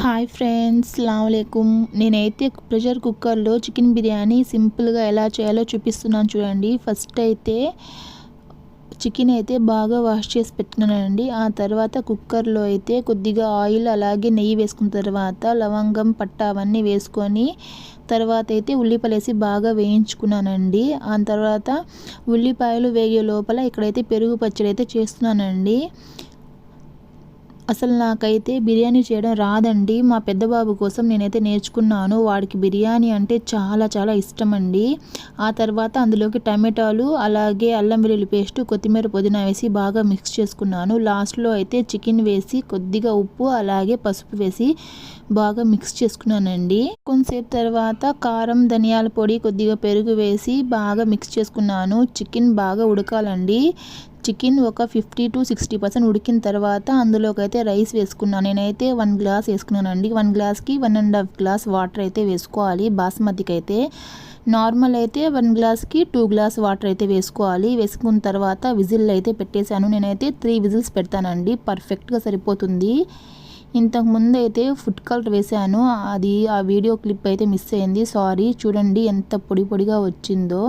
Hi friends లావలేకుం నేనైతే pressure కుక్కర్లో chicken biryani సింపుల్గా ఎలా చేయాలో చూపిస్తున్నాను చూడండి. ఫస్ట్ అయితే చికెన్ అయితే బాగా వాష్ చేసి పెట్టుకున్నానండి. ఆ తర్వాత కుక్కర్లో అయితే కొద్దిగా ఆయిల్ అలాగే నెయ్యి వేసుకున్న తర్వాత లవంగం పట్ట అవన్నీ వేసుకొని తర్వాత అయితే ఉల్లిపాయలు వేసి బాగా వేయించుకున్నానండి. ఆ తర్వాత ఉల్లిపాయలు వేగే లోపల ఇక్కడైతే పెరుగు పచ్చడి అయితే చేస్తున్నానండి. అసలు నాకైతే బిర్యానీ చేయడం రాదండి. మా పెద్ద బాబు కోసం నేనైతే నేర్చుకున్నాను. వాడికి బిర్యానీ అంటే చాలా చాలా ఇష్టం అండి ఆ తర్వాత అందులోకి టమాటాలు అలాగే అల్లం వెల్లుల్లి పేస్ట్ కొత్తిమీర పుదీనా వేసి బాగా మిక్స్ చేసుకున్నాను. లాస్ట్లో అయితే చికెన్ వేసి కొద్దిగా ఉప్పు అలాగే పసుపు వేసి బాగా మిక్స్ చేసుకున్నానండి. కొంతసేపు తర్వాత కారం ధనియాల పొడి కొద్దిగా పెరుగు వేసి బాగా మిక్స్ చేసుకున్నాను. చికెన్ బాగా ఉడకాలండి. చికెన్ ఒక ఫిఫ్టీ టు సిక్స్టీ పర్సెంట్ ఉడికిన తర్వాత అందులోకైతే రైస్ వేసుకున్నాను నేనైతే వన్ గ్లాస్ వేసుకున్నానండి. వన్ గ్లాస్కి one and half glass water అయితే వేసుకోవాలి బాస్మతికి అయితే నార్మల్ అయితే వన్ గ్లాస్కి టూ గ్లాస్ వాటర్ అయితే వేసుకోవాలి. వేసుకున్న తర్వాత విజిల్ అయితే పెట్టేశాను. నేనైతే త్రీ విజిల్స్ పెడతానండి. పర్ఫెక్ట్గా సరిపోతుంది. ఇంతకుముందు అయితే ఫుడ్ కలర్ వేసాను అది ఆ వీడియో క్లిప్ అయితే మిస్ అయింది. సారీ. చూడండి ఎంత పొడి పొడిగా వచ్చిందో.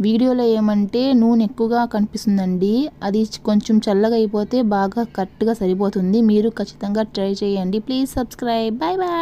వీడియోలో ఏమంటే నూనె ఎక్కువగా కనిపిస్తుందండి. అది కొంచెం చల్లగా అయిపోతే బాగా కరెక్ట్గా సరిపోతుంది. మీరు ఖచ్చితంగా ట్రై చేయండి. Please subscribe. Bye bye